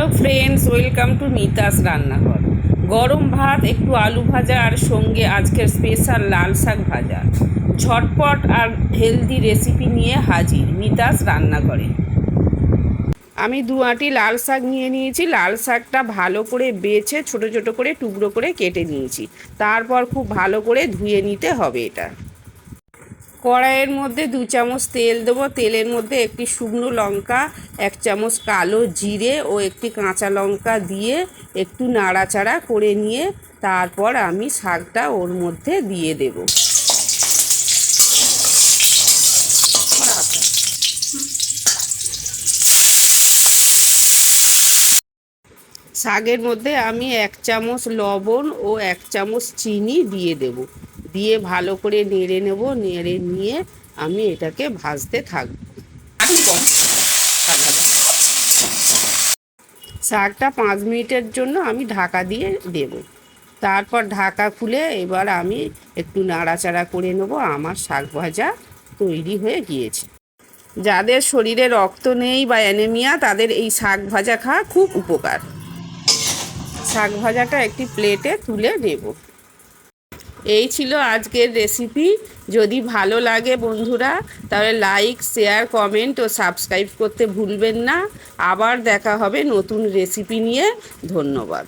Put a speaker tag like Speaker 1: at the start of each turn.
Speaker 1: Hello friends welcome to Mita's রান্নাঘর গরম ভাত, একটু আলু ভাজা, আর সঙ্গে আজকের স্পেশাল লাল শাক ভাজা। ঝটপট আর হেলদি রেসিপি নিয়ে হাজির মিতাস রান্নাঘরে আমি দু আঁটি লাল শাক নিয়ে নিয়েছি। লাল শাকটা ভালো করে বেছে, ছোট ছোট করে টুকরো করে কেটে নিয়েছি। তারপর খুব ভালো করে ধুয়ে নিতে হবে এটা। কড়াইয়ের মধ্যে দু চামচ তেল দেবো। তেলের মধ্যে একটি শুকনো লঙ্কা, এক চামচ কালো জিরে ও একটি কাঁচা লঙ্কা দিয়ে একটু নাড়াচাড়া করে নিয়ে তারপর আমি শাকটা ওর মধ্যে দিয়ে দেব। শাকের মধ্যে আমি এক চামচ লবণ ও এক চামচ চিনি দিয়ে দেব। দিয়ে ভালো করে নেড়ে নেব, নেড়ে নিয়ে আমি এটাকে ভাজতে থাকব। শাকটা পাঁচ মিনিটের জন্য আমি ঢাকা দিয়ে দেব। তারপর ঢাকা খুলে এবার আমি একটু নাড়াচাড়া করে নেব, আমার শাক ভাজা তৈরি হয়ে গিয়েছে। যাদের শরীরে রক্ত নেই বা অ্যানেমিয়া, তাদের এই শাক ভাজা খাওয়া খুব উপকার। শাক ভাজাটা একটি প্লেটে তুলে নেব। এই ছিল আজকের রেসিপি যদি ভালো লাগে বন্ধুরা, তাহলে লাইক শেয়ার কমেন্ট ও সাবস্ক্রাইব করতে ভুলবেন না। আবার দেখা হবে নতুন রেসিপি নিয়ে। ধন্যবাদ।